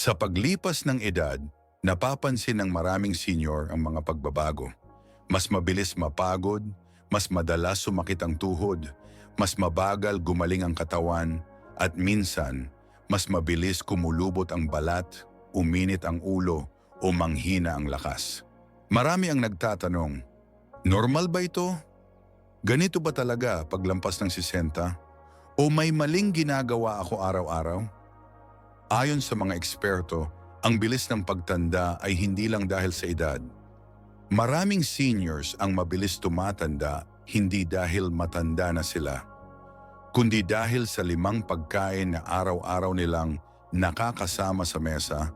Sa paglipas ng edad, napapansin ng maraming senior ang mga pagbabago. Mas mabilis mapagod, mas madalas sumakit ang tuhod, mas mabagal gumaling ang katawan, at minsan, mas mabilis kumulubot ang balat, uminit ang ulo, o manghina ang lakas. Marami ang nagtatanong, normal ba ito? Ganito ba talaga paglampas ng 60? O may maling ginagawa ako araw-araw? Ayon sa mga eksperto, ang bilis ng pagtanda ay hindi lang dahil sa edad. Maraming seniors ang mabilis tumatanda hindi dahil matanda na sila, kundi dahil sa limang pagkain na araw-araw nilang nakakasama sa mesa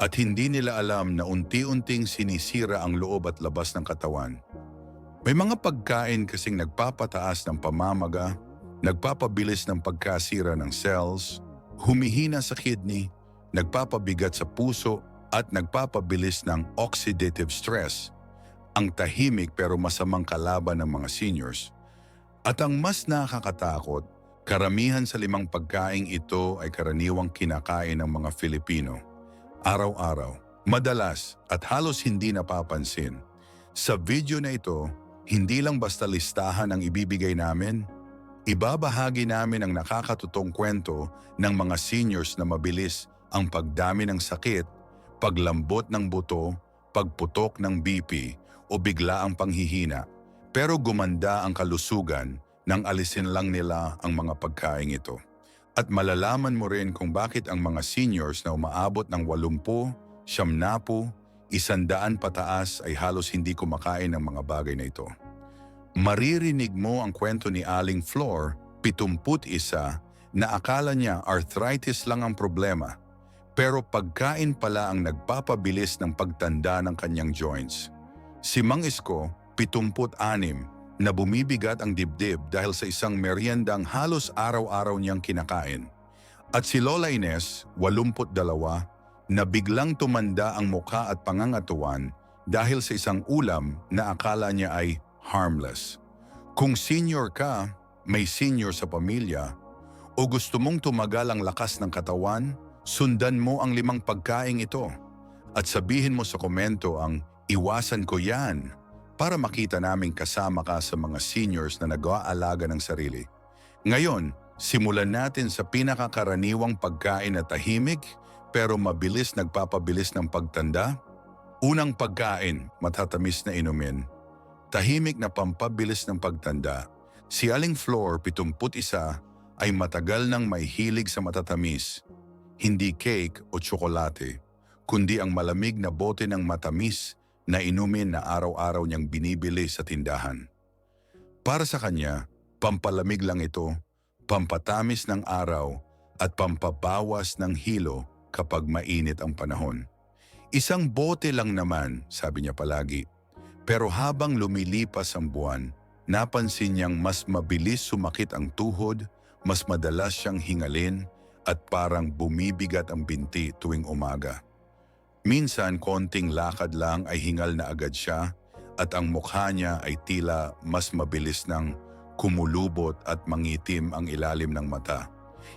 at hindi nila alam na unti-unting sinisira ang loob at labas ng katawan. May mga pagkain kasing nagpapataas ng pamamaga, nagpapabilis ng pagkasira ng cells, humihina sa kidney, nagpapabigat sa puso at nagpapabilis ng oxidative stress, ang tahimik pero masamang kalaban ng mga seniors. At ang mas nakakatakot, karamihan sa limang pagkaing ito ay karaniwang kinakain ng mga Filipino. Araw-araw, madalas at halos hindi napapansin. Sa video na ito, hindi lang basta listahan ang ibibigay namin, Ibabahagi namin ang nakakatutong kwento ng mga seniors na mabilis ang pagdami ng sakit, paglambot ng buto, pagputok ng BP o bigla ang panghihina. Pero gumanda ang kalusugan nang alisin lang nila ang mga pagkain ito. At malalaman mo rin kung bakit ang mga seniors na umaabot ng 80, siyamnapu, isandaan pataas ay halos hindi kumakain ng mga bagay na ito. Maririnig mo ang kwento ni Aling Flor, 71, na akala niya arthritis lang ang problema. Pero pagkain pala ang nagpapabilis ng pagtanda ng kanyang joints. Si Mang Isko, 76, na bumibigat ang dibdib dahil sa isang meriendang halos araw-araw niyang kinakain. At si Lola Ines, 82, na biglang tumanda ang mukha at pangangatuan dahil sa isang ulam na akala niya ay harmless. Kung senior ka, may senior sa pamilya, o gusto mong tumagal ang lakas ng katawan, sundan mo ang limang pagkaing ito at sabihin mo sa komento ang iwasan ko yan para makita naming kasama ka sa mga seniors na nag-aalaga ng sarili. Ngayon, simulan natin sa pinakakaraniwang pagkain na tahimik pero mabilis nagpapabilis ng pagtanda. Unang pagkain, matatamis na inumin. Tahimik na pampabilis ng pagtanda, si Aling Flor, 71, ay matagal nang may hilig sa matatamis. Hindi cake o tsokolate, kundi ang malamig na bote ng matamis na inumin na araw-araw niyang binibili sa tindahan. Para sa kanya, pampalamig lang ito, pampatamis ng araw at pampabawas ng hilo kapag mainit ang panahon. Isang bote lang naman, sabi niya palagi, pero habang lumilipas ang buwan, napansin niyang mas mabilis sumakit ang tuhod, mas madalas siyang hingalin, at parang bumibigat ang binti tuwing umaga. Minsan konting lakad lang ay hingal na agad siya at ang mukha niya ay tila mas mabilis ng kumulubot at mangitim ang ilalim ng mata.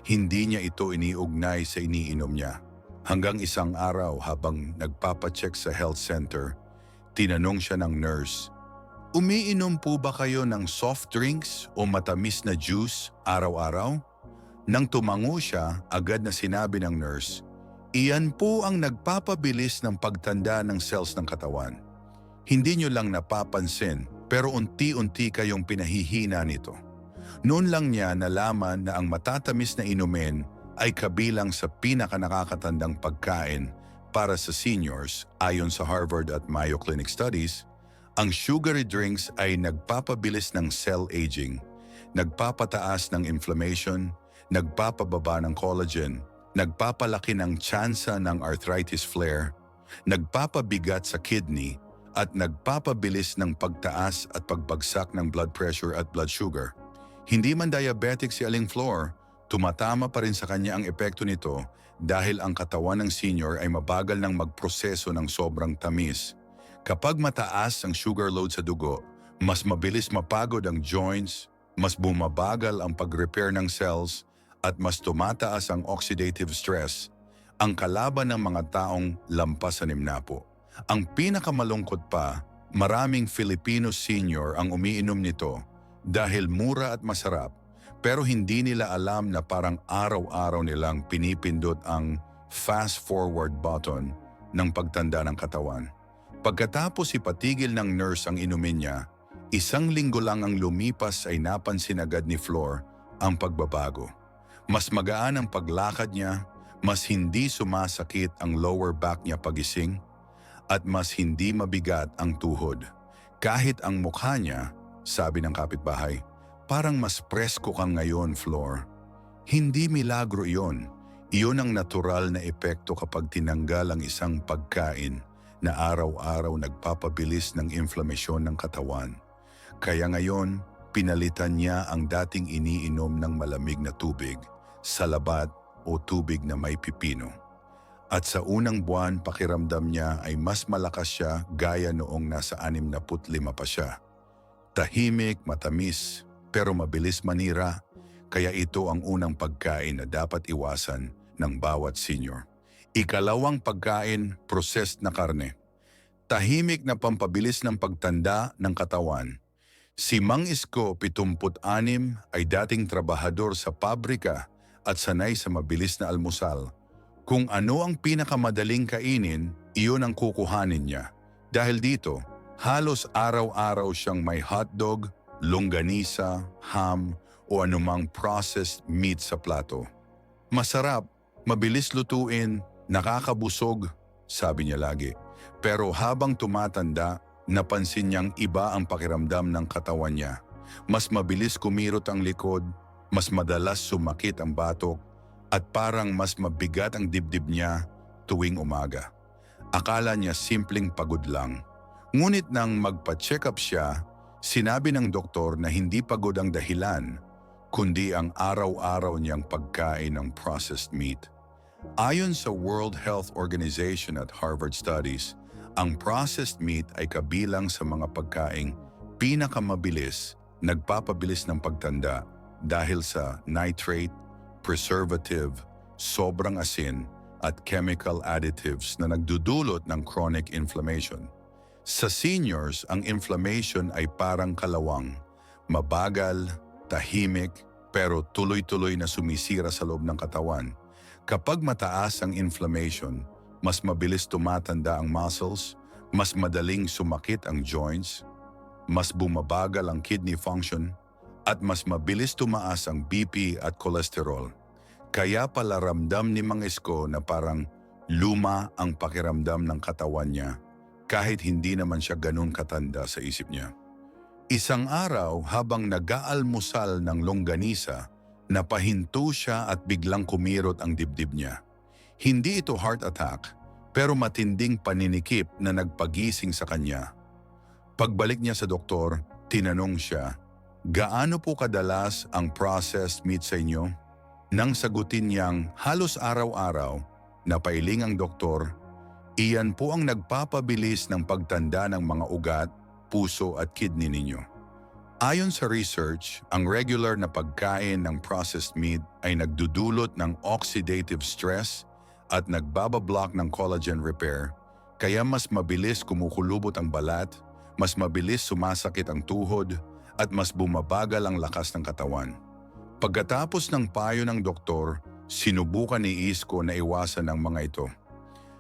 Hindi niya ito iniugnay sa iniinom niya. Hanggang isang araw habang nagpapacheck sa health center, Tinanong siya ng nurse, Umiinom po ba kayo ng soft drinks o matamis na juice araw-araw? Nang tumango siya, agad na sinabi ng nurse, Iyan po ang nagpapabilis ng pagtanda ng cells ng katawan. Hindi nyo lang napapansin pero unti-unti kayong pinahihina nito. Noon lang niya nalaman na ang matatamis na inumin ay kabilang sa pinakanakakatandang pagkain para sa seniors, ayon sa Harvard at Mayo Clinic studies, ang sugary drinks ay nagpapabilis ng cell aging, nagpapataas ng inflammation, nagpapababa ng collagen, nagpapalaki ng tsansa ng arthritis flare, nagpapabigat sa kidney, at nagpapabilis ng pagtaas at pagbagsak ng blood pressure at blood sugar. Hindi man diabetic si Aling Flor, tumatama pa rin sa kanya ang epekto nito dahil ang katawan ng senior ay mabagal ng magproseso ng sobrang tamis. Kapag mataas ang sugar load sa dugo, mas mabilis mapagod ang joints, mas bumabagal ang pag-repair ng cells, at mas tumataas ang oxidative stress. ang kalaban ng mga taong lampas sa nimnapo. Ang pinakamalungkot pa, maraming Filipino senior ang umiinom nito dahil mura at masarap pero hindi nila alam na parang araw-araw nilang pinipindot ang fast forward button ng pagtanda ng katawan. Pagkatapos ipatigil ng nurse ang inumin niya, isang linggo lang ang lumipas ay napansin agad ni Flor ang pagbabago. Mas magaan ang paglakad niya, mas hindi sumasakit ang lower back niya pagising, at mas hindi mabigat ang tuhod. Kahit ang mukha niya, sabi ng kapitbahay, parang mas presko kang ngayon, Flor. Hindi milagro iyon. Iyon ang natural na epekto kapag tinanggal ang isang pagkain na araw-araw nagpapabilis ng inflamasyon ng katawan. Kaya ngayon, pinalitan niya ang dating iniinom ng malamig na tubig, salabat o tubig na may pipino. At sa unang buwan, pakiramdam niya ay mas malakas siya gaya noong nasa 65 pa siya. Tahimik, matamis, pero mabilis manira, kaya ito ang unang pagkain na dapat iwasan ng bawat senior. Ikalawang pagkain, processed na karne. Tahimik na pampabilis ng pagtanda ng katawan. Si Mang Isko, 76, ay dating trabahador sa pabrika at sanay sa mabilis na almusal. Kung ano ang pinakamadaling kainin, iyon ang kukuhanin niya. Dahil dito, halos araw-araw siyang may hotdog, longganisa, ham, o anumang processed meat sa plato. Masarap, mabilis lutuin, nakakabusog, sabi niya lagi. Pero habang tumatanda, napansin niyang iba ang pakiramdam ng katawan niya. Mas mabilis kumirot ang likod, mas madalas sumakit ang batok, at parang mas mabigat ang dibdib niya tuwing umaga. Akala niya simpleng pagod lang. Ngunit nang magpa-check up siya, sinabi ng doktor na hindi pagod ang dahilan, kundi ang araw-araw niyang pagkain ng processed meat. Ayon sa World Health Organization at Harvard Studies, ang processed meat ay kabilang sa mga pagkaing pinakamabilis, nagpapabilis ng pagtanda dahil sa nitrate, preservative, sobrang asin, at chemical additives na nagdudulot ng chronic inflammation. Sa seniors, ang inflammation ay parang kalawang, mabagal, tahimik, pero tuloy-tuloy na sumisira sa loob ng katawan. Kapag mataas ang inflammation, mas mabilis tumatanda ang muscles, mas madaling sumakit ang joints, mas bumabagal ang kidney function, at mas mabilis tumaas ang BP at cholesterol. Kaya pala ramdam ni Mang Isko na parang luma ang pakiramdam ng katawan niya kahit hindi naman siya ganun katanda sa isip niya. Isang araw habang nag-aalmusal ng longganisa, napahinto siya at biglang kumirot ang dibdib niya. Hindi ito heart attack, pero matinding paninikip na nagpagising sa kanya. Pagbalik niya sa doktor, tinanong siya, Gaano po kadalas ang processed meat sa inyo? Nang sagutin niyang halos araw-araw, napailing ang doktor, iyan po ang nagpapabilis ng pagtanda ng mga ugat, puso at kidney ninyo. Ayon sa research, ang regular na pagkain ng processed meat ay nagdudulot ng oxidative stress at nagbabablock ng collagen repair, kaya mas mabilis kumukulubot ang balat, mas mabilis sumasakit ang tuhod, at mas bumabagal ang lakas ng katawan. Pagkatapos ng payo ng doktor, sinubukan ni Isko na iwasan ang mga ito.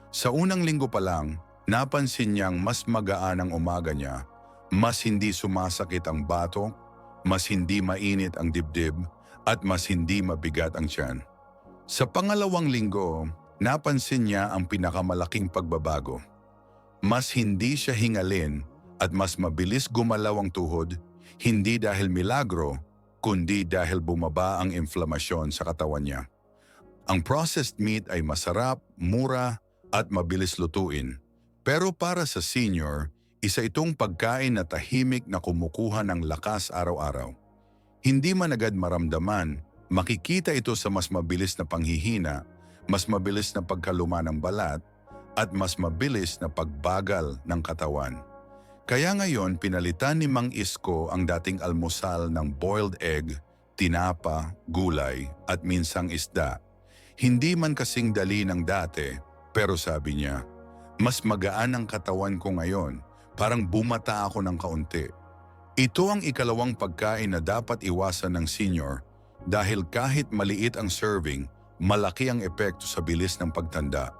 Sa unang linggo pa lang, napansin niyang mas magaan ang umaga niya, mas hindi sumasakit ang batok, mas hindi mainit ang dibdib, at mas hindi mabigat ang tiyan. Sa pangalawang linggo, napansin niya ang pinakamalaking pagbabago. Mas hindi siya hingalin at mas mabilis gumalaw ang tuhod, hindi dahil milagro, kundi dahil bumaba ang inflamasyon sa katawan niya. Ang processed meat ay masarap, mura, at mabilis lutuin. Pero para sa senior, isa itong pagkain na tahimik na kumukuha ng lakas araw-araw. Hindi man agad maramdaman, makikita ito sa mas mabilis na panghihina, mas mabilis na pagkaluma ng balat, at mas mabilis na pagbagal ng katawan. Kaya ngayon pinalitan ni Mang Isko ang dating almusal ng boiled egg, tinapa, gulay at minsang isda. Hindi man kasing dali ng dati, pero sabi niya, mas magaan ang katawan ko ngayon, parang bumata ako ng kaunti. Ito ang ikalawang pagkain na dapat iwasan ng senior dahil kahit maliit ang serving, malaki ang epekto sa bilis ng pagtanda.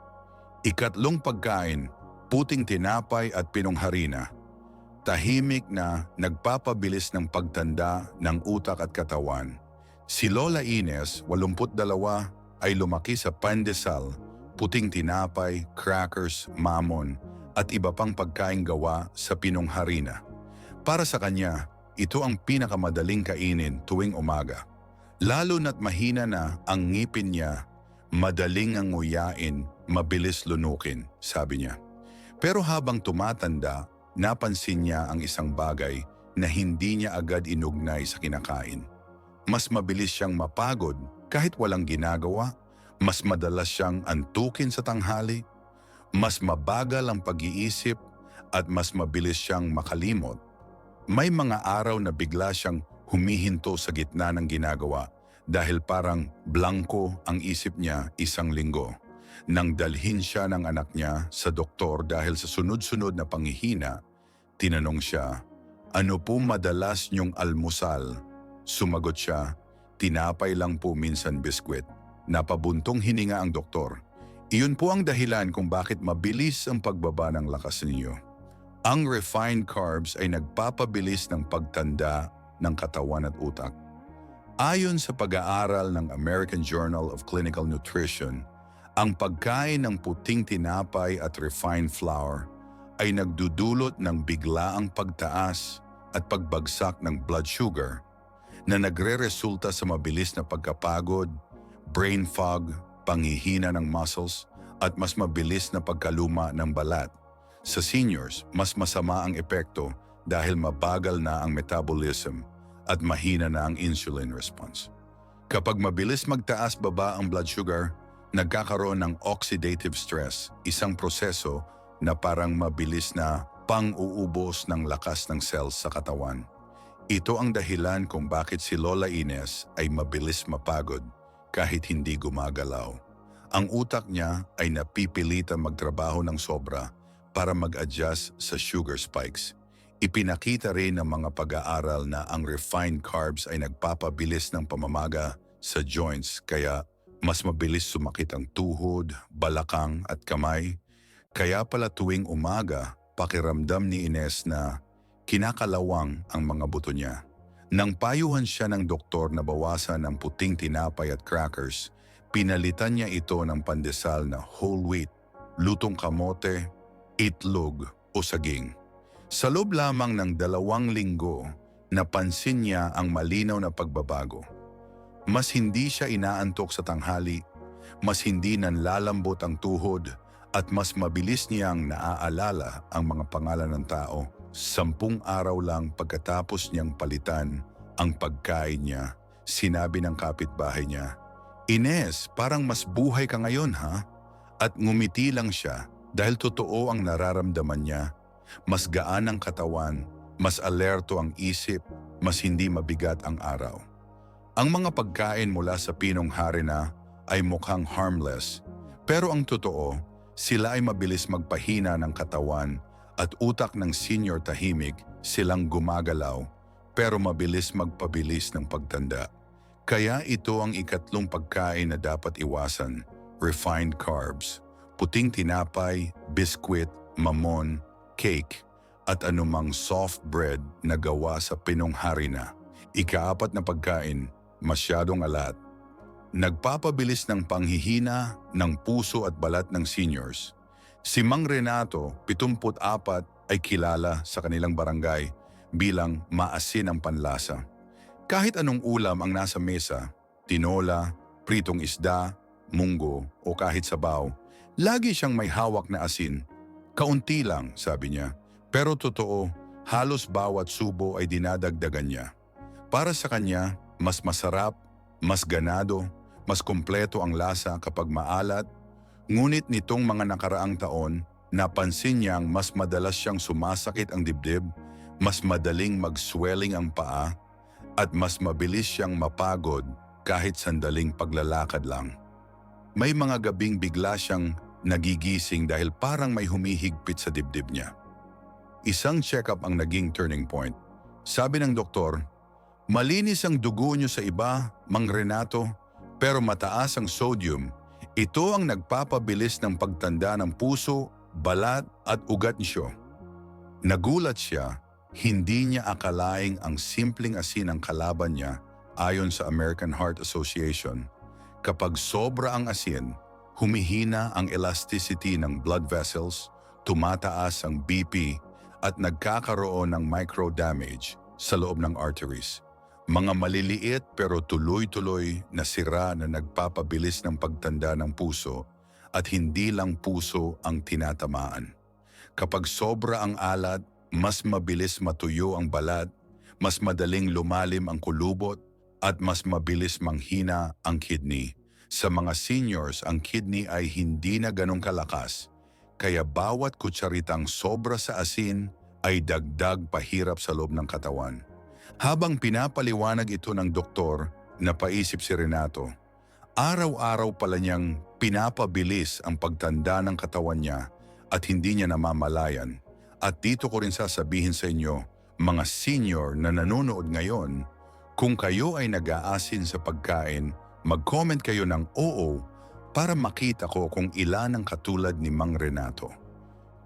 Ikatlong pagkain, puting tinapay at pinongharina. Tahimik na nagpapabilis ng pagtanda ng utak at katawan. Si Lola Ines, 82, ay lumaki sa pandesal, puting tinapay, crackers, mamon, at iba pang pagkain gawa sa pinongharina. Para sa kanya, ito ang pinakamadaling kainin tuwing umaga. Lalo na't mahina na ang ngipin niya, madaling ang nguyain, mabilis lunukin, sabi niya. Pero habang tumatanda, napansin niya ang isang bagay na hindi niya agad inugnay sa kinakain. Mas mabilis siyang mapagod kahit walang ginagawa, mas madalas siyang antukin sa tanghali, mas mabagal ang pag-iisip at mas mabilis siyang makalimot. May mga araw na bigla siyang humihinto sa gitna ng ginagawa dahil parang blanco ang isip niya isang linggo. Nang dalhin siya ng anak niya sa doktor dahil sa sunod-sunod na panghihina, tinanong siya, Ano po madalas niyong almusal? Sumagot siya, tinapay lang po minsan biskwit. Napabuntong hininga ang doktor. Iyon po ang dahilan kung bakit mabilis ang pagbaba ng lakas ninyo. Ang refined carbs ay nagpapabilis ng pagtanda ng katawan at utak. Ayon sa pag-aaral ng American Journal of Clinical Nutrition, ang pagkain ng puting tinapay at refined flour ay nagdudulot ng biglaang pagtaas at pagbagsak ng blood sugar na nagre-resulta sa mabilis na pagkapagod, brain fog, panghihina ng muscles, at mas mabilis na pagkaluma ng balat. Sa seniors, mas masama ang epekto dahil mabagal na ang metabolism at mahina na ang insulin response. Kapag mabilis magtaas baba ang blood sugar, nagkakaroon ng oxidative stress, isang proseso na parang mabilis na pang-uubos ng lakas ng cells sa katawan. Ito ang dahilan kung bakit si Lola Ines ay mabilis mapagod kahit hindi gumagalaw. Ang utak niya ay napipilitan magtrabaho ng sobra para mag-adjust sa sugar spikes. Ipinakita rin ng mga pag-aaral na ang refined carbs ay nagpapabilis ng pamamaga sa joints kaya mas mabilis sumakit ang tuhod, balakang at kamay. Kaya pala tuwing umaga, pakiramdam ni Ines na kinakalawang ang mga buto niya. Nang payuhan siya ng doktor na bawasan ang puting tinapay at crackers, pinalitan niya ito ng pandesal na whole wheat, lutong kamote, itlog o saging. Sa loob lamang ng dalawang linggo, napansin niya ang malinaw na pagbabago. Mas hindi siya inaantok sa tanghali, mas hindi nanlalambot ang tuhod, at mas mabilis niyang naaalala ang mga pangalan ng tao. Sampung araw lang pagkatapos niyang palitan ang pagkain niya, sinabi ng kapitbahay niya, Ines, parang mas buhay ka ngayon ha? At ngumiti lang siya dahil totoo ang nararamdaman niya. Mas gaan ang katawan, mas alerto ang isip, mas hindi mabigat ang araw. Ang mga pagkain mula sa pinong harina ay mukhang harmless, pero ang totoo, sila ay mabilis magpahina ng katawan at utak ng senior tahimik silang gumagalaw pero mabilis magpabilis ng pagtanda. Kaya ito ang ikatlong pagkain na dapat iwasan, refined carbs, puting tinapay, biskwit, mamon, cake, at anumang soft bread na gawa sa pinong harina. Ikaapat na pagkain, masyadong alat. Nagpapabilis ng panghihina ng puso at balat ng seniors. Si Mang Renato, 74, ay kilala sa kanilang barangay bilang maasin ang panlasa. Kahit anong ulam ang nasa mesa, tinola, pritong isda, munggo o kahit sabaw, lagi siyang may hawak na asin. Kaunti lang, sabi niya. Pero totoo, halos bawat subo ay dinadagdagan niya. Para sa kanya, mas masarap, mas ganado, mas kumpleto ang lasa kapag maalat, ngunit nitong mga nakaraang taon, napansin niyang mas madalas siyang sumasakit ang dibdib, mas madaling mag-swelling ang paa, at mas mabilis siyang mapagod kahit sandaling paglalakad lang. May mga gabing bigla siyang nagigising dahil parang may humihigpit sa dibdib niya. Isang check-up ang naging turning point. Sabi ng doktor, malinis ang dugo niyo sa iba, Mang Renato, pero mataas ang sodium. Ito ang nagpapabilis ng pagtanda ng puso, balat at ugat niyo. Nagulat siya, hindi niya akalaing ang simpleng asin ang kalaban niya ayon sa American Heart Association. Kapag sobra ang asin, humihina ang elasticity ng blood vessels, tumataas ang BP at nagkakaroon ng micro damage sa loob ng arteries. Mga maliliit pero tuloy-tuloy na sira na nagpapabilis ng pagtanda ng puso at hindi lang puso ang tinatamaan. Kapag sobra ang alat, mas mabilis matuyo ang balat, mas madaling lumalim ang kulubot, at mas mabilis manghina ang kidney. Sa mga seniors, ang kidney ay hindi na ganong kalakas, kaya bawat kutsaritang sobra sa asin ay dagdag pahirap sa loob ng katawan. Habang pinapaliwanag ito ng doktor, napaisip si Renato, araw-araw pala niyang pinapabilis ang pagtanda ng katawan niya at hindi niya namamalayan. At dito ko rin sasabihin sa inyo, mga senior na nanonood ngayon, kung kayo ay nag-aasin sa pagkain, mag-comment kayo ng oo para makita ko kung ilan ang katulad ni Mang Renato.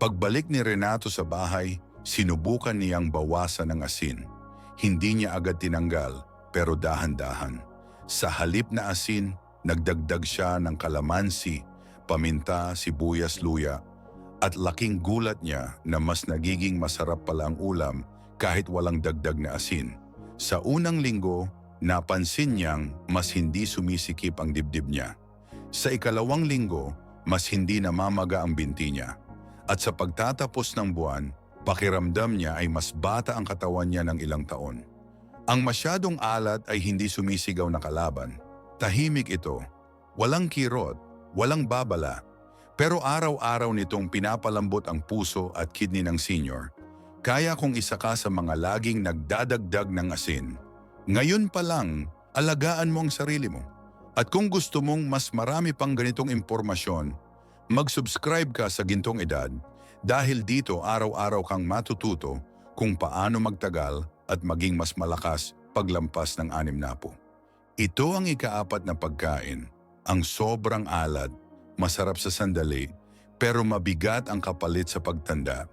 Pagbalik ni Renato sa bahay, sinubukan niyang bawasan ng asin. Hindi niya agad tinanggal, pero dahan-dahan. Sa halip na asin, nagdagdag siya ng kalamansi, paminta, sibuyas, luya, at laking gulat niya na mas nagiging masarap pala ang ulam kahit walang dagdag na asin. Sa unang linggo, napansin niyang mas hindi sumisikip ang dibdib niya. Sa ikalawang linggo, mas hindi namamaga ang binti niya. At sa pagtatapos ng buwan, pakiramdam niya ay mas bata ang katawan niya ng ilang taon. Ang masyadong alat ay hindi sumisigaw na kalaban. Tahimik ito. Walang kirot, walang babala. Pero araw-araw nitong pinapalambot ang puso at kidney ng senior. Kaya kung isa ka sa mga laging nagdadagdag ng asin, ngayon pa lang, alagaan mo ang sarili mo. At kung gusto mong mas marami pang ganitong impormasyon, mag-subscribe ka sa Gintong Edad dahil dito araw-araw kang matututo kung paano magtagal at maging mas malakas paglampas ng anim na po. Ito ang ikaapat na pagkain, ang sobrang alat, masarap sa sandali, pero mabigat ang kapalit sa pagtanda.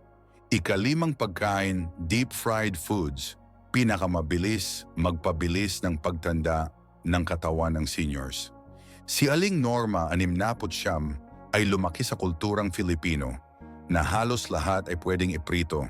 Ikalimang pagkain, deep-fried foods, pinakamabilis magpabilis ng pagtanda ng katawan ng seniors. Si Aling Norma, animnapot siyam, ay lumaki sa kulturang Filipino na halos lahat ay pwedeng iprito.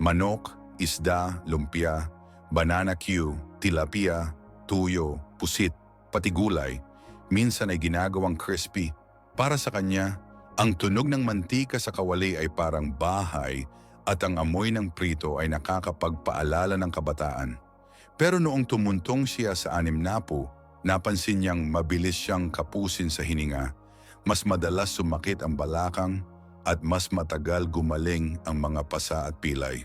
Manok, isda, lumpia, banana Q, tilapia, tuyo, pusit, pati gulay, minsan ay ginagawang crispy. Para sa kanya, ang tunog ng mantika sa kawali ay parang bahay at ang amoy ng prito ay nakakapagpaalala ng kabataan. Pero noong tumuntong siya sa anim na po, napansin niyang mabilis siyang kapusin sa hininga, mas madalas sumakit ang balakang at mas matagal gumaling ang mga pasa at pilay.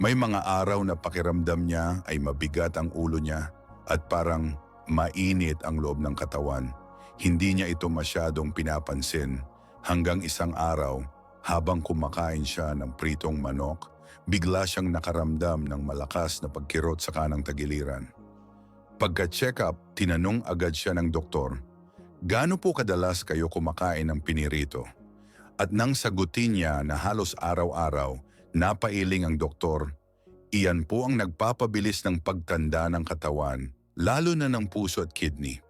May mga araw na pakiramdam niya ay mabigat ang ulo niya at parang mainit ang loob ng katawan. Hindi niya ito masyadong pinapansin hanggang isang araw habang kumakain siya ng pritong manok, bigla siyang nakaramdam ng malakas na pagkirot sa kanang tagiliran. Pagka-check up, tinanong agad siya ng doktor, Gaano po kadalas kayo kumakain ng pinirito? At nang sagutin niya na halos araw-araw, napailing ang doktor, iyan po ang nagpapabilis ng pagtanda ng katawan, lalo na ng puso at kidney.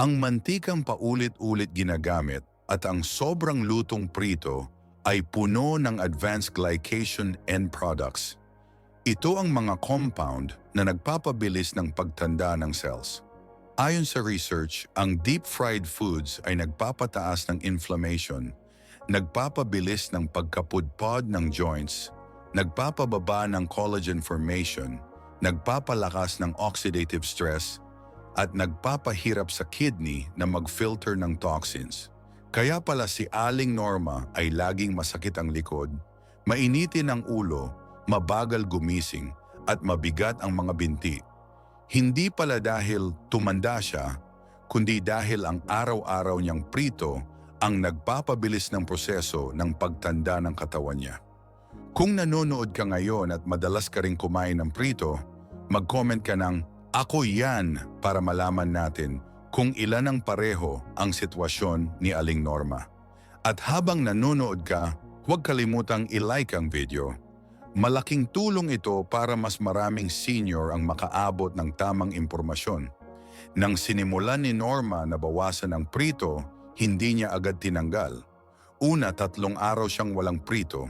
Ang mantikang paulit-ulit ginagamit at ang sobrang lutong prito ay puno ng advanced glycation end products. Ito ang mga compound na nagpapabilis ng pagtanda ng cells. Ayon sa research, ang deep-fried foods ay nagpapataas ng inflammation, nagpapabilis ng pagkapudpod ng joints, nagpapababa ng collagen formation, nagpapalakas ng oxidative stress, at nagpapahirap sa kidney na mag-filter ng toxins. Kaya pala si Aling Norma ay laging masakit ang likod, mainitin ang ulo, mabagal gumising, at mabigat ang mga binti. Hindi pala dahil tumanda siya, kundi dahil ang araw-araw niyang prito ang nagpapabilis ng proseso ng pagtanda ng katawan niya. Kung nanonood ka ngayon at madalas ka rin kumain ng prito, mag-comment ka ng Ako yan para malaman natin kung ilan ang pareho ang sitwasyon ni Aling Norma. At habang nanonood ka, huwag kalimutang i-like ang video. Malaking tulong ito para mas maraming senior ang makaabot ng tamang impormasyon. Nang sinimulan ni Norma na bawasan ang prito, hindi niya agad tinanggal. Una, tatlong araw siyang walang prito.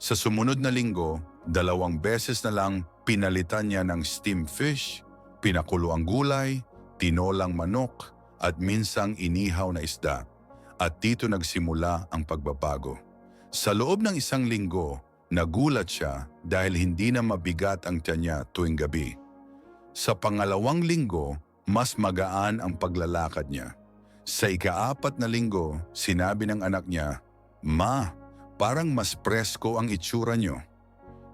Sa sumunod na linggo, dalawang beses na lang pinalitan niya ng steamed fish, pinakulo ang gulay, tinolang manok, at minsang inihaw na isda. At dito nagsimula ang pagbabago. Sa loob ng isang linggo, nagulat siya dahil hindi na mabigat ang tiyan niya tuwing gabi. Sa pangalawang linggo, mas magaan ang paglalakad niya. Sa ikaapat na linggo, sinabi ng anak niya, Ma, parang mas presko ang itsura niyo.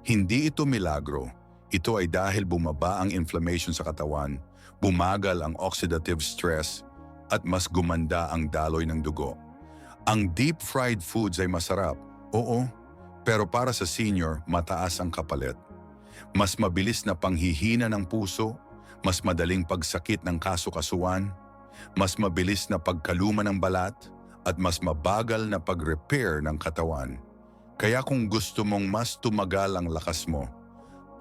Hindi ito milagro. Ito ay dahil bumaba ang inflammation sa katawan, bumagal ang oxidative stress, at mas gumanda ang daloy ng dugo. Ang deep-fried foods ay masarap, oo, pero para sa senior, mataas ang kapalit. Mas mabilis na panghihina ng puso, mas madaling pagsakit ng kasukasuan, mas mabilis na pagkaluma ng balat, at mas mabagal na pag-repair ng katawan. Kaya kung gusto mong mas tumagal ang lakas mo,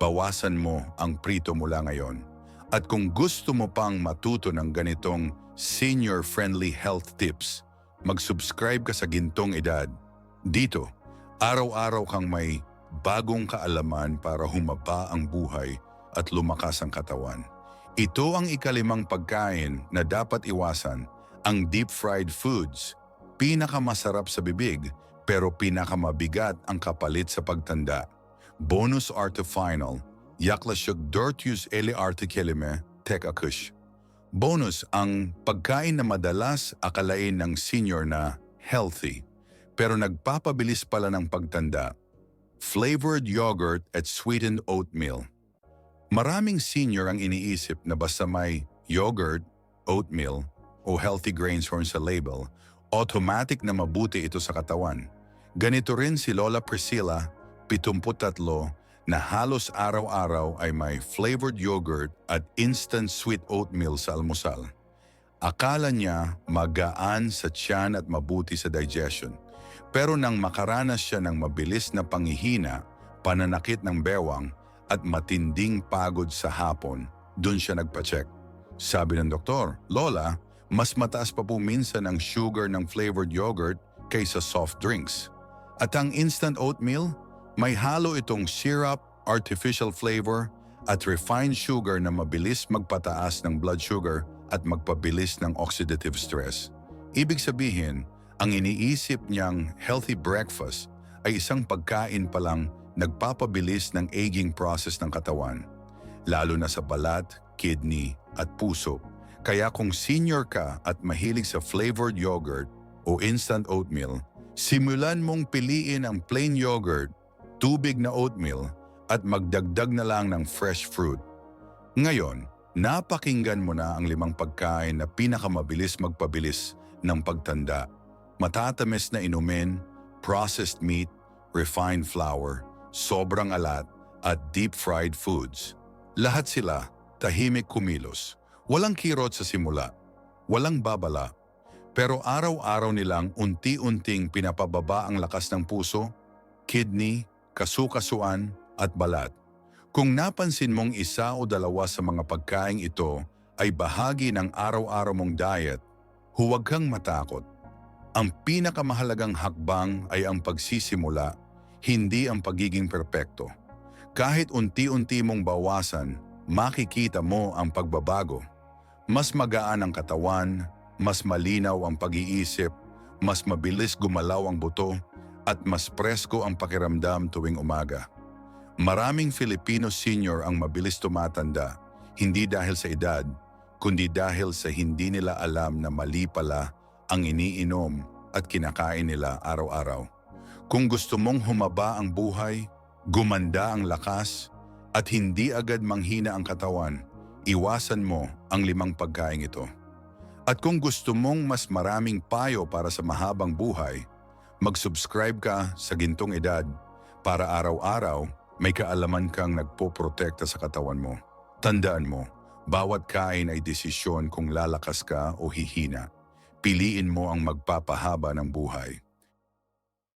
bawasan mo ang prito mula ngayon. At kung gusto mo pang matuto ng ganitong senior-friendly health tips, mag-subscribe ka sa Gintong Edad. Dito, araw-araw kang may bagong kaalaman para humaba ang buhay at lumakas ang katawan. Ito ang ikalimang pagkain na dapat iwasan, ang deep-fried foods. Pinakamasarap sa bibig pero pinakamabigat ang kapalit sa pagtanda. Bonus arte final, yaklaşık 450 artı kelime tek akış. Bonus ang pagkain na madalas akalain ng senior na healthy pero nagpapabilis pala ng pagtanda. Flavored yogurt at sweetened oatmeal. Maraming senior ang iniisip na basta may yogurt, oatmeal, o healthy grains horn sa label, automatic na mabuti ito sa katawan. Ganito rin si Lola Priscilla, 73, na halos araw-araw ay may flavored yogurt at instant sweet oatmeal sa almusal. Akala niya magaan sa tiyan at mabuti sa digestion. Pero nang makaranas siya ng mabilis na pangihina, pananakit ng bewang at matinding pagod sa hapon, doon siya nagpacheck. Sabi ng doktor, Lola, mas mataas pa po minsan ang sugar ng flavored yogurt kaysa soft drinks. At ang instant oatmeal, may halo itong syrup, artificial flavor, at refined sugar na mabilis magpataas ng blood sugar at magpabilis ng oxidative stress. Ibig sabihin, ang iniisip niyang healthy breakfast ay isang pagkain palang nagpapabilis ng aging process ng katawan, lalo na sa balat, kidney at puso. Kaya kung senior ka at mahilig sa flavored yogurt o instant oatmeal, simulan mong piliin ang plain yogurt tubig na oatmeal at magdagdag na lang ng fresh fruit. Ngayon, napakinggan mo na ang limang pagkain na pinakamabilis magpabilis ng pagtanda. Matatamis na inumin, processed meat, refined flour, sobrang alat, at deep-fried foods. Lahat sila tahimik kumilos. Walang kirot sa simula. Walang babala. Pero araw-araw nilang unti-unting pinapababa ang lakas ng puso, kidney, kasukasuan at balat. Kung napansin mong isa o dalawa sa mga pagkain ito ay bahagi ng araw-araw mong diet, huwag kang matakot. Ang pinakamahalagang hakbang ay ang pagsisimula, hindi ang pagiging perpekto. Kahit unti-unti mong bawasan, makikita mo ang pagbabago. Mas magaan ang katawan, mas malinaw ang pag-iisip, mas mabilis gumalaw ang buto, at mas presko ang pakiramdam tuwing umaga. Maraming Filipino senior ang mabilis tumatanda, hindi dahil sa edad, kundi dahil sa hindi nila alam na mali pala ang iniinom at kinakain nila araw-araw. Kung gusto mong humaba ang buhay, gumanda ang lakas, at hindi agad manghina ang katawan, iwasan mo ang limang pagkain ito. At kung gusto mong mas maraming payo para sa mahabang buhay, mag-subscribe ka sa Gintong Edad para araw-araw may kaalaman kang nagpoprotekta sa katawan mo. Tandaan mo, bawat kain ay desisyon kung lalakas ka o hihina. Piliin mo ang magpapahaba ng buhay.